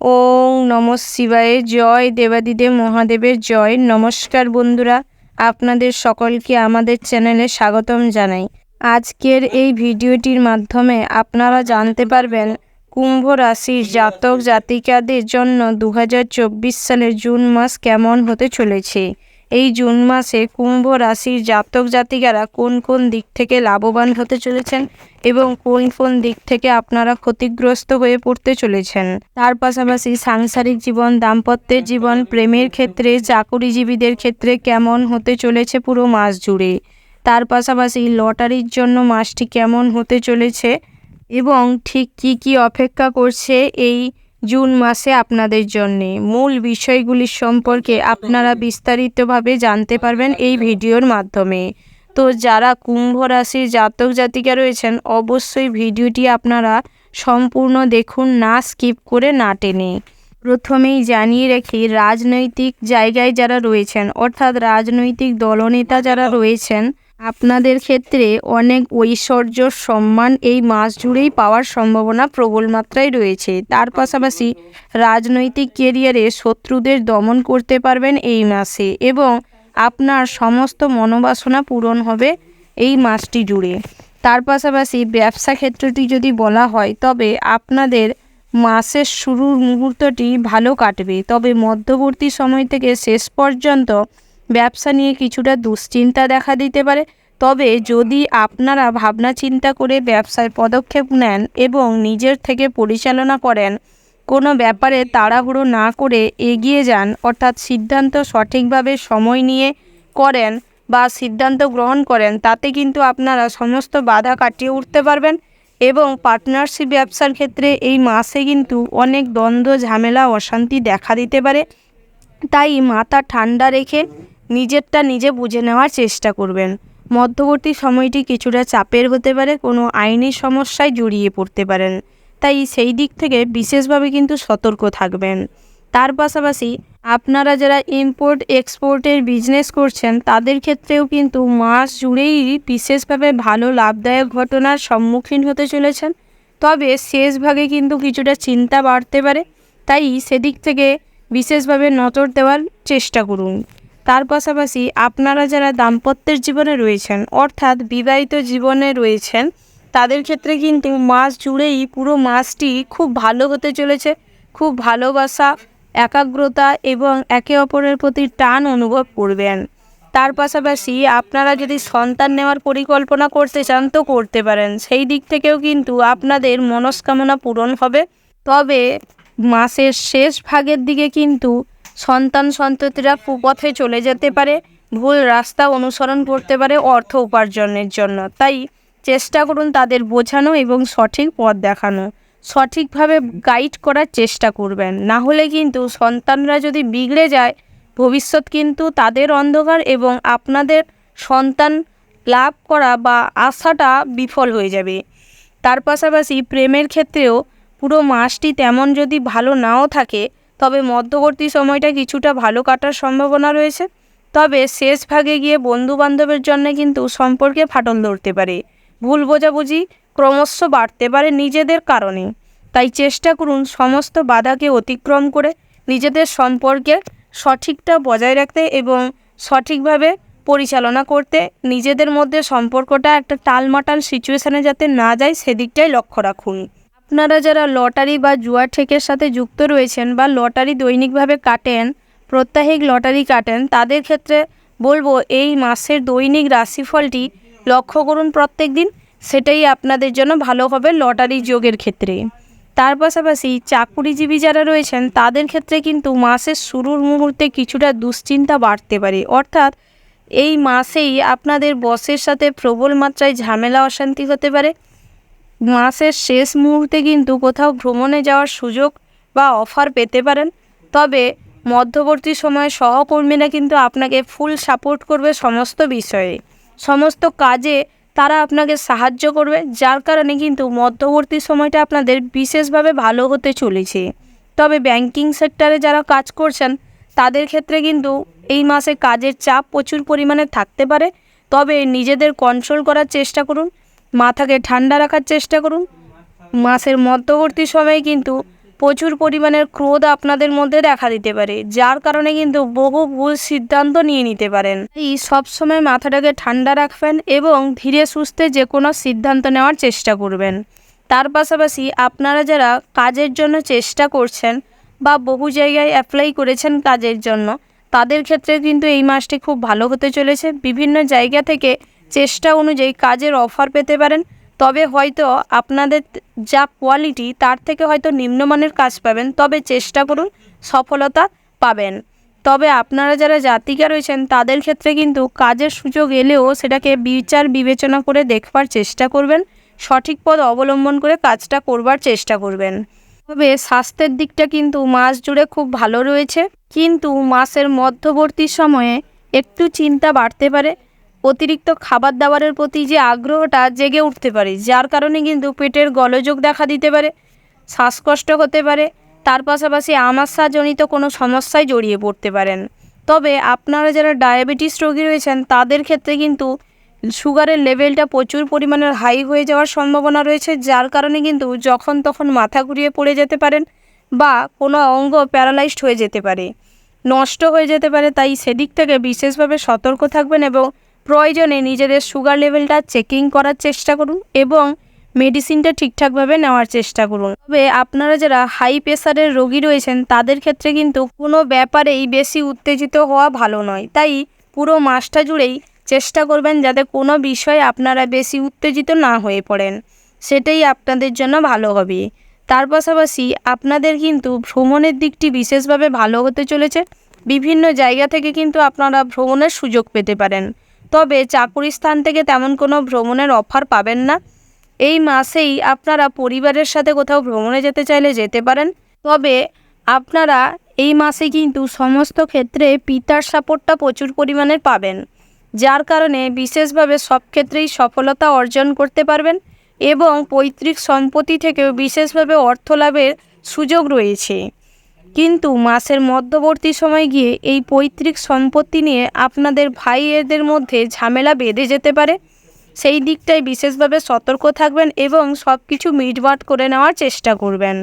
ওং নম শিবায়, জয় দেবাদিদে মহাদেবের জয়। নমস্কার বন্ধুরা, আপনাদের সকলকে আমাদের চ্যানেলে স্বাগতম জানাই। আজকের এই ভিডিওটির মাধ্যমে আপনারা জানতে পারবেন, কুম্ভ রাশির জাতক জাতিকাদের জন্য দু হাজার চব্বিশ সালের জুন মাস কেমন হতে চলেছে। এই জুন মাসে কুম্ভ রাশির জাতক জাতিকারা কোন কোন দিক থেকে লাভবান হতে চলেছেন এবং কোন কোন দিক থেকে আপনারা ক্ষতিগ্রস্ত হয়ে পড়তে চলেছেন? তার পাশাপাশি সাংসারিক জীবন, দাম্পত্যের জীবন, প্রেমের ক্ষেত্রে, চাকুরিজীবীদের ক্ষেত্রে কেমন হতে চলেছে পুরো মাস জুড়ে? তার পাশাপাশি লটারির জন্য মাসটি কেমন হতে চলেছে এবং ঠিক কি কি অপেক্ষা করছে এই জুন মাসে আপনাদের জন্যে। মূল বিষয়গুলির সম্পর্কে আপনারা বিস্তারিতভাবে জানতে পারবেন এই ভিডিওর মাধ্যমে। তো যারা কুম্ভ রাশির জাতক জাতিকা রয়েছেন, অবশ্যই ভিডিওটি আপনারা সম্পূর্ণ দেখুন, না স্কিপ করে না টেনে। প্রথমেই জানিয়ে রাখি, রাজনৈতিক জায়গায় যারা রয়েছেন, অর্থাৎ রাজনৈতিক দলনেতা যারা রয়েছেন আপনাদের ক্ষেত্রে অনেক ঐশ্বর্য, সম্মান এই মাস জুড়েই পাওয়ার সম্ভাবনা প্রবল মাত্রায় রয়েছে। তার পাশাপাশি রাজনৈতিক কেরিয়ারে শত্রুদের দমন করতে পারবেন এই মাসে এবং আপনার সমস্ত মনোবাসনা পূরণ হবে এই মাসটি জুড়ে। তার পাশাপাশি ব্যবসা ক্ষেত্রটি যদি বলা হয়, তবে আপনাদের মাসের শুরুর মুহূর্তটি ভালো কাটবে। তবে মধ্যবর্তী সময় থেকে শেষ পর্যন্ত ব্যবসা নিয়ে কিছুটা দুশ্চিন্তা দেখা দিতে পারে। তবে যদি আপনারা ভাবনা চিন্তা করে ব্যবসায় পদক্ষেপ নেন এবং নিজের থেকে পরিচালনা করেন, কোনো ব্যাপারে তাড়াহুড়ো না করে এগিয়ে যান, অর্থাৎ সিদ্ধান্ত সঠিকভাবে সময় নিয়ে করেন বা সিদ্ধান্ত গ্রহণ করেন, তাতে কিন্তু আপনারা সমস্ত বাধা কাটিয়ে উঠতে পারবেন এবং পার্টনারশিপ ব্যবসার ক্ষেত্রে এই মাসে কিন্তু অনেক দ্বন্দ্ব, ঝামেলা, অশান্তি দেখা দিতে পারে। তাই মাথা ঠান্ডা রেখে নিজেরটা নিজে বুঝে নেওয়ার চেষ্টা করবেন। মধ্যবর্তী সময়টি কিছুটা চাপের হতে পারে, কোনো আইনি সমস্যায় জড়িয়ে পড়তে পারেন। তাই সেই দিক থেকে বিশেষভাবে কিন্তু সতর্ক থাকবেন। তার পাশাপাশি আপনারা যারা ইম্পোর্ট এক্সপোর্টের বিজনেস করছেন, তাদের ক্ষেত্রেও কিন্তু মাস জুড়েই বিশেষভাবে ভালো লাভদায়ক ঘটনার সম্মুখীন হতে চলেছেন। তবে শেষ ভাগে কিন্তু কিছুটা চিন্তা বাড়তে পারে। তাই সেদিক থেকে বিশেষভাবে নজর দেওয়ার চেষ্টা করুন। তার পাশাপাশি আপনারা যারা দাম্পত্যের জীবনে রয়েছেন, অর্থাৎ বিবাহিত জীবনে রয়েছেন, তাদের ক্ষেত্রে কিন্তু মাস জুড়েই পুরো মাসটি খুব ভালো হতে চলেছে। খুব ভালোবাসা, একাগ্রতা এবং একে অপরের প্রতি টান অনুভব করবেন। তার পাশাপাশি আপনারা যদি সন্তান নেওয়ার পরিকল্পনা করতে চান, তো করতে পারেন। সেই দিক থেকেও কিন্তু আপনাদের মনস্কামনা পূরণ হবে। তবে মাসের শেষ ভাগের দিকে কিন্তু সন্তান সন্ততিরা কুপথে চলে যেতে পারে, ভুল রাস্তা অনুসরণ করতে পারে অর্থ উপার্জনের জন্য। তাই চেষ্টা করুন তাদের বোঝানো এবং সঠিক পথ দেখানো। সঠিকভাবে গাইড করার চেষ্টা করবেন। না হলে কিন্তু সন্তানরা যদি বিগড়ে যায়, ভবিষ্যৎ কিন্তু তাদের অন্ধকার এবং আপনাদের সন্তান লাভ করা বা আশাটা বিফল হয়ে যাবে। তার পাশাপাশি প্রেমের ক্ষেত্রেও পুরো মাসটি তেমন যদি ভালো নাও থাকে তবে মধ্যবর্তী সময়টা কিছুটা ভালো কাটার সম্ভাবনা রয়েছে। তবে শেষ ভাগে গিয়ে বন্ধু বান্ধবের জন্য কিন্তু সম্পর্কে ফাটল ধরতে পারে। ভুল বোঝাবুঝি ক্রমশ বাড়তে পারে নিজেদের কারণে। তাই চেষ্টা করুন সমস্ত বাধাকে অতিক্রম করে নিজেদের সম্পর্কে সঠিকটা বজায় রাখতে এবং সঠিকভাবে পরিচালনা করতে নিজেদের মধ্যে সম্পর্কটা একটা টালমাটাল সিচুয়েশানে যাতে না যায়, সেদিকটাই লক্ষ্য রাখুন। আপনারা যারা লটারি বা জুয়া ঠেকের সাথে যুক্ত রয়েছেন বা লটারি দৈনিকভাবে কাটেন, প্রত্যাহিক লটারি কাটেন, তাদের ক্ষেত্রে বলব এই মাসের দৈনিক রাশিফলটি লক্ষ্য করুন প্রত্যেক দিন, সেটাই আপনাদের জন্য ভালো হবে লটারি যোগের ক্ষেত্রে। তার পাশাপাশি চাকুরিজীবী যারা রয়েছেন, তাদের ক্ষেত্রে কিন্তু মাসের শুরুর মুহূর্তে কিছুটা দুশ্চিন্তা বাড়তে পারে। অর্থাৎ এই মাসেই আপনাদের বসের সাথে প্রবল মাত্রায় ঝামেলা, অশান্তি হতে পারে। মাসের শেষ মুহূর্তে কিন্তু কোথাও ভ্রমণে যাওয়ার সুযোগ বা অফার পেতে পারেন। তবে মধ্যবর্তী সময়ে সহকর্মীরা কিন্তু আপনাকে ফুল সাপোর্ট করবে সমস্ত বিষয়ে। সমস্ত কাজে তারা আপনাকে সাহায্য করবে, যার কারণে কিন্তু মধ্যবর্তী সময়টা আপনাদের বিশেষভাবে ভালো হতে চলেছে। তবে ব্যাংকিং সেক্টরে যারা কাজ করছেন, তাদের ক্ষেত্রে কিন্তু এই মাসে কাজের চাপ প্রচুর পরিমাণে থাকতে পারে। তবে নিজেদের কন্ট্রোল করার চেষ্টা করুন। মাথাকে ঠান্ডা রাখার চেষ্টা করুন। মাসের মধ্যবর্তী সময়ে কিন্তু প্রচুর পরিমাণের ক্রোধ আপনাদের মধ্যে দেখা দিতে পারে, যার কারণে কিন্তু বহু ভুল সিদ্ধান্ত নিয়ে নিতে পারেন। এই সবসময় মাথাটাকে ঠান্ডা রাখবেন এবং ধীরে সুস্থে যে কোনো সিদ্ধান্ত নেওয়ার চেষ্টা করবেন। তার পাশাপাশি আপনারা যারা কাজের জন্য চেষ্টা করছেন বা বহু জায়গায় অ্যাপ্লাই করেছেন কাজের জন্য, তাদের ক্ষেত্রে কিন্তু এই মাসটি খুব ভালো হতে চলেছে। বিভিন্ন জায়গা থেকে চেষ্টা অনুযায়ী কাজের অফার পেতে পারেন। তবে হয়তো আপনাদের যা কোয়ালিটি তার থেকে হয়তো নিম্নমানের কাজ পাবেন। তবে চেষ্টা করুন সফলতা পাবেন। তবে আপনারা যারা জাতিকা রয়েছেন, তাদের ক্ষেত্রে কিন্তু কাজের সুযোগ এলেও সেটাকে বিচার বিবেচনা করে দেখবার চেষ্টা করবেন। সঠিক পথ অবলম্বন করে কাজটা করবার চেষ্টা করবেন। তবে স্বাস্থ্যের দিকটা কিন্তু মাস জুড়ে খুব ভালো রয়েছে। কিন্তু মাসের মধ্যবর্তী সময়ে একটু চিন্তা বাড়তে পারে। অতিরিক্ত খাবার দাবারের প্রতি যে আগ্রহটা জেগে উঠতে পারে, যার কারণে কিন্তু পেটের গলযোগ দেখা দিতে পারে, শ্বাসকষ্ট হতে পারে, তার পাশাপাশি আমাশাজনিত কোনো সমস্যায় জড়িয়ে পড়তে পারেন। তবে আপনারা যারা ডায়াবেটিস রোগী রয়েছেন, তাদের ক্ষেত্রে কিন্তু সুগারের লেভেলটা প্রচুর পরিমাণের হাই হয়ে যাওয়ার সম্ভাবনা রয়েছে, যার কারণে কিন্তু যখন তখন মাথা ঘুরিয়ে পড়ে যেতে পারেন বা কোনো অঙ্গ প্যারালাইজড হয়ে যেতে পারে, নষ্ট হয়ে যেতে পারে। তাই সেদিক থেকে বিশেষভাবে সতর্ক থাকবেন এবং প্রয়োজনে নিজেদের সুগার লেভেলটা চেকিং করার চেষ্টা করুন এবং মেডিসিনটা ঠিকঠাকভাবে নেওয়ার চেষ্টা করুন। তবে আপনারা যারা হাই প্রেশারের রোগী রয়েছেন, তাদের ক্ষেত্রে কিন্তু কোনো ব্যাপারেই বেশি উত্তেজিত হওয়া ভালো নয়। তাই পুরো মাসটা জুড়েই চেষ্টা করবেন যাতে কোনো বিষয়ে আপনারা বেশি উত্তেজিত না হয়ে পড়েন। সেটাই আপনাদের জন্য ভালো হবে। তার পাশাপাশি আপনাদের কিন্তু ভ্রমণের দিকটি বিশেষভাবে ভালো হতে চলেছে। বিভিন্ন জায়গা থেকে কিন্তু আপনারা ভ্রমণের সুযোগ পেতে পারেন। তবে চাকুরি স্থান থেকে তেমন কোনো ভ্রমণের অফার পাবেন না। এই মাসেই আপনারা পরিবারের সাথে কোথাও ভ্রমণে যেতে চাইলে যেতে পারেন। তবে আপনারা এই মাসে কিন্তু সমস্ত ক্ষেত্রে পিতার সাপোর্টটা প্রচুর পরিমাণে পাবেন। যার কারণে বিশেষভাবে সব ক্ষেত্রেই সফলতা অর্জন করতে পারবেন এবং পৈতৃক সম্পত্তি থেকেও বিশেষভাবে অর্থ লাভের সুযোগ রয়েছে। কিন্তু মাসের মধ্যবর্তী সময় গিয়ে এই পৈতৃক সম্পত্তি নিয়ে আপনাদের ভাইয়েদের মধ্যে ঝামেলা বেঁধে যেতে পারে। সেই দিকটায় বিশেষভাবে সতর্ক থাকবেন এবং সব কিছু মিটমাট করে নেওয়ার চেষ্টা করবেন।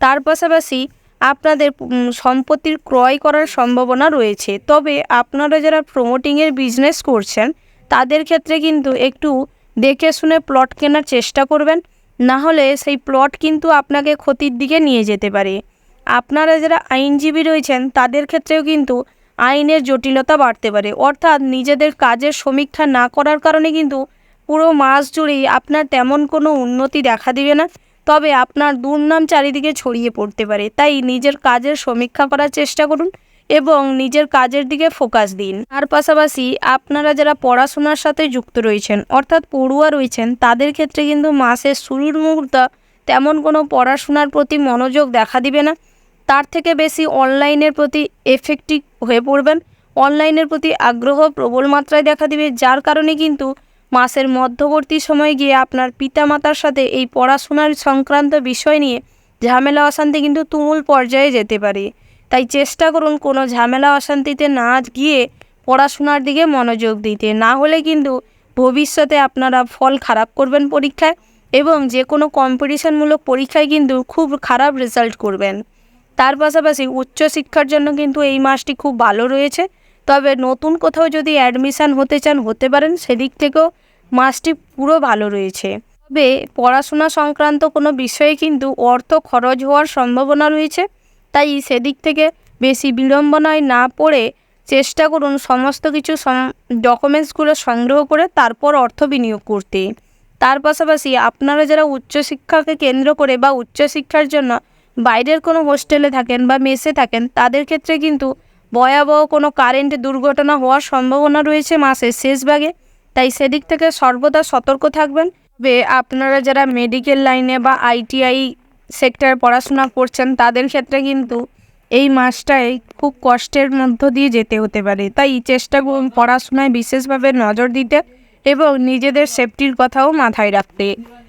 তার পাশাপাশি আপনাদের সম্পত্তির ক্রয় করার সম্ভাবনা রয়েছে। তবে আপনারা যারা প্রমোটিংয়ের বিজনেস করছেন, তাদের ক্ষেত্রে কিন্তু একটু দেখে শুনে প্লট কেনার চেষ্টা করবেন। না হলে সেই প্লট কিন্তু আপনাকে ক্ষতির দিকে নিয়ে যেতে পারে। আপনারা যারা আইনজীবী রয়েছেন, তাদের ক্ষেত্রেও কিন্তু আইনের জটিলতা বাড়তে পারে। অর্থাৎ নিজেদের কাজের সমীক্ষা না করার কারণে কিন্তু পুরো মাস জুড়েই আপনার তেমন কোনো উন্নতি দেখা দিবে না। তবে আপনার দুর্নাম চারিদিকে ছড়িয়ে পড়তে পারে। তাই নিজের কাজের সমীক্ষা করার চেষ্টা করুন এবং নিজের কাজের দিকে ফোকাস দিন। তার পাশাপাশি আপনারা যারা পড়াশোনার সাথে যুক্ত রয়েছেন, অর্থাৎ পড়ুয়া রয়েছেন, তাদের ক্ষেত্রে কিন্তু মাসের শুরুর মুহূর্ত তেমন কোনো পড়াশোনার প্রতি মনোযোগ দেখা দিবে না। তার থেকে বেশি অনলাইনের প্রতি এফেক্টিভ হয়ে পড়বেন। অনলাইনের প্রতি আগ্রহ প্রবল মাত্রায় দেখা দিবে, যার কারণে কিন্তু মাসের মধ্যবর্তী সময়ে গিয়ে আপনার পিতামাতার সাথে এই পড়াশোনার সংক্রান্ত বিষয় নিয়ে ঝামেলা অশান্তি কিন্তু তুমুল পর্যায়ে যেতে পারে। তাই চেষ্টা করুন কোনো ঝামেলা অশান্তিতে না গিয়ে পড়াশোনার দিকে মনোযোগ দিতে। না হলে কিন্তু ভবিষ্যতে আপনারা ফল খারাপ করবেন পরীক্ষায় এবং যে কোনো কম্পিটিশনমূলক পরীক্ষায় কিন্তু খুব খারাপ রেজাল্ট করবেন। তার পাশাপাশি উচ্চশিক্ষার জন্য কিন্তু এই মাসটি খুব ভালো রয়েছে। তবে নতুন কোথাও যদি অ্যাডমিশান হতে চান, হতে পারেন, সেদিক থেকেও মাসটি পুরো ভালো রয়েছে। তবে পড়াশোনা সংক্রান্ত কোনো বিষয়ে কিন্তু অর্থ খরচ হওয়ার সম্ভাবনা রয়েছে। তাই সেদিক থেকে বেশি বিড়ম্বনায় না পড়ে চেষ্টা করুন সমস্ত কিছু ডকুমেন্টসগুলো সংগ্রহ করে তারপর অর্থ বিনিয়োগ করতে। তার পাশাপাশি আপনারা যারা উচ্চশিক্ষাকে কেন্দ্র করে বা উচ্চশিক্ষার জন্য বাইরের কোনো হোস্টেলে থাকেন বা মেসে থাকেন, তাদের ক্ষেত্রে কিন্তু ভয়াবহ কোনো কারেন্ট দুর্ঘটনা হওয়ার সম্ভাবনা রয়েছে মাসের শেষ ভাগে। তাই সেদিক থেকে সর্বদা সতর্ক থাকবেন। তবে আপনারা যারা মেডিকেল লাইনে বা আইটিআই সেক্টর পড়াশোনা করছেন, তাদের ক্ষেত্রে কিন্তু এই মাসটায় খুব কষ্টের মধ্য দিয়ে যেতে হতে পারে। তাই চেষ্টা করুন পড়াশোনায় বিশেষভাবে নজর দিতে এবং নিজেদের সেফটির কথাও মাথায় রাখতে।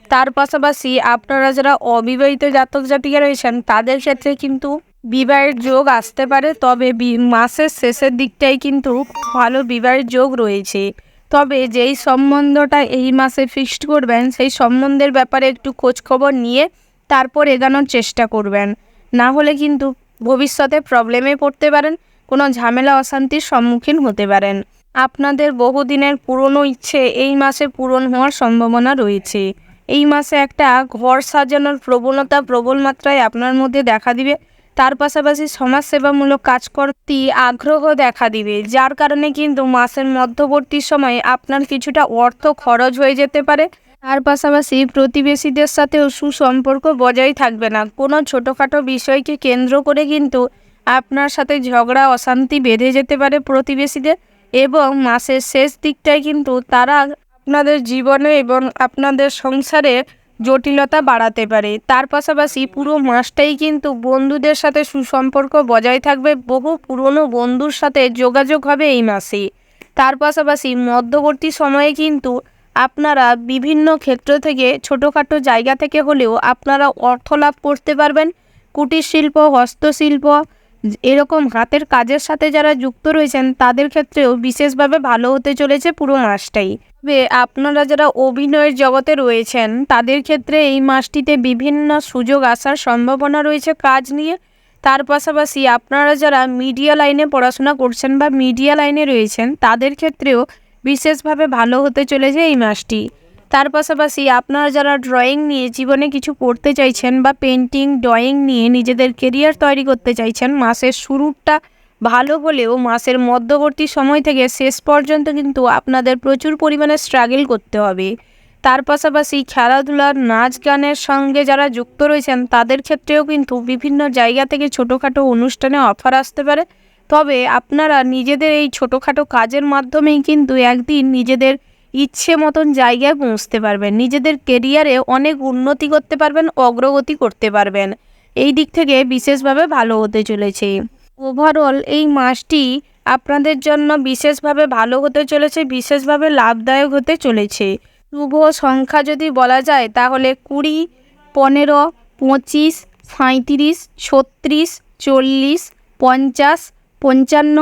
তার পাশাপাশি আপনারা যারা অবিবাহিত জাতক জাতিকা রয়েছেন, তাদের ক্ষেত্রে কিন্তু বিবাহের যোগ আসতে পারে, তবে মাসের শেষের দিকটাই কিন্তু ভালো বিবাহের যোগ রয়েছে। তবে যেই সম্বন্ধটা এই মাসে ফিক্সড করবেন, সেই সম্বন্ধের ব্যাপারে একটু খোঁজ খবর নিয়ে তারপর এগানোর চেষ্টা করবেন। না হলে কিন্তু ভবিষ্যতে প্রবলেমে পড়তে পারেন, কোনো ঝামেলা, অশান্তির সম্মুখীন হতে পারেন। আপনাদের বহুদিনের পুরনো ইচ্ছে এই মাসে পূরণ হওয়ার সম্ভাবনা রয়েছে। এই মাসে একটা ঘর সাজানোর প্রবণতা, প্রবল মাত্রায় আপনার মধ্যে দেখা দিবে। তার পাশাপাশি সমাজসেবামূলক কাজ করতে আগ্রহ দেখা দিবে, যার কারণে কিন্তু মাসের মধ্যবর্তী সময়ে আপনার কিছুটা অর্থ খরচ হয়ে যেতে পারে। তার পাশাপাশি প্রতিবেশীদের সাথেও সুসম্পর্ক বজায় থাকবে না। কোনো ছোটোখাটো বিষয়কে কেন্দ্র করে কিন্তু আপনার সাথে ঝগড়া, অশান্তি বেঁধে যেতে পারে প্রতিবেশীদের। এবং মাসের শেষ দিকটায় কিন্তু তারা আপনাদের জীবনে এবং আপনাদের সংসারে জটিলতা বাড়াতে পারে। তার পাশাপাশি পুরো মাসটাই কিন্তু বন্ধুদের সাথে সুসম্পর্ক বজায় থাকবে। বহু পুরনো বন্ধুর সাথে যোগাযোগ হবে এই মাসে। তার পাশাপাশি মধ্যবর্তী সময়ে কিন্তু আপনারা বিভিন্ন ক্ষেত্র থেকে, ছোটোখাটো জায়গা থেকে হলেও আপনারা অর্থ লাভ করতে পারবেন। কুটির শিল্প, হস্তশিল্প, এরকম হাতের কাজের সাথে যারা যুক্ত রয়েছেন, তাদের ক্ষেত্রেও বিশেষভাবে ভালো হতে চলেছে পুরো মাসটাই। তবে আপনারা যারা অভিনয়ের জগতে রয়েছেন, তাদের ক্ষেত্রে এই মাসটিতে বিভিন্ন সুযোগ আসার সম্ভাবনা রয়েছে কাজ নিয়ে। তার পাশাপাশি আপনারা যারা মিডিয়া লাইনে পড়াশোনা করছেন বা মিডিয়া লাইনে রয়েছেন, তাদের ক্ষেত্রেও বিশেষভাবে ভালো হতে চলেছে এই মাসটি। তার পাশাপাশি আপনারা যারা ড্রয়িং নিয়ে জীবনে কিছু করতে চাইছেন বা পেন্টিং ড্রয়িং নিয়ে নিজেদের কেরিয়ার তৈরি করতে চাইছেন, মাসের শুরুটা ভালো হলেও মাসের মধ্যবর্তী সময় থেকে শেষ পর্যন্ত কিন্তু আপনাদের প্রচুর পরিমাণে স্ট্রাগল করতে হবে। তার পাশাপাশি খেলাধুলার নাচ গানের সঙ্গে যারা যুক্ত রয়েছেন, তাদের ক্ষেত্রেও কিন্তু বিভিন্ন জায়গা থেকে ছোটোখাটো অনুষ্ঠানে অফার আসতে পারে। তবে আপনারা নিজেদের এই ছোটোখাটো কাজের মাধ্যমেই কিন্তু একদিন নিজেদের ইচ্ছে মতন জায়গায় পৌঁছতে পারবেন। নিজেদের কেরিয়ারে অনেক উন্নতি করতে পারবেন, অগ্রগতি করতে পারবেন। এই দিক থেকে বিশেষভাবে ভালো হতে চলেছে। ওভারঅল এই মাসটি আপনাদের জন্য বিশেষভাবে ভালো হতে চলেছে, বিশেষভাবে লাভদায়ক হতে চলেছে। শুভ সংখ্যা যদি বলা যায়, তাহলে কুড়ি, পনেরো, পঁচিশ, সাঁইত্রিশ, ছত্রিশ, চল্লিশ, পঞ্চাশ, পঞ্চান্ন,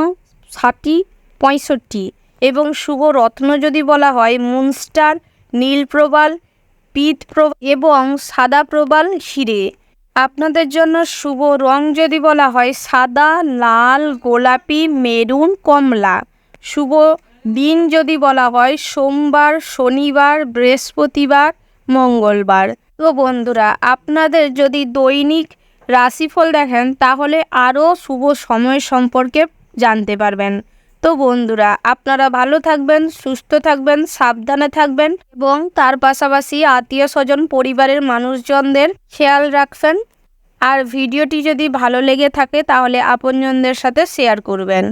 ষাটি, পঁয়ষট্টি। এবং শুভ রত্ন যদি বলা হয় মুনস্টার নীল প্রবাল, পিত প্রবাল এবং সাদা প্রবাল হিরে আপনাদের জন্য শুভ রং যদি বলা হয়, সাদা, লাল, গোলাপি, মেরুন, কমলা। শুভ দিন যদি বলা হয়, সোমবার, শনিবার, বৃহস্পতিবার, মঙ্গলবার। তো বন্ধুরা, আপনাদের যদি দৈনিক রাশিফল দেখেন, তাহলে আরও শুভ সময় সম্পর্কে জানতে পারবেন। তো বন্ধুরা, আপনারা ভালো থাকবেন, সুস্থ থাকবেন, সাবধানে থাকবেন এবং তার পাশাপাশি আত্মীয় স্বজন, পরিবারের মানুষজনদের খেয়াল রাখবেন। আর ভিডিওটি যদি ভালো লেগে থাকে, তাহলে আপনজনদের সাথে শেয়ার করবেন।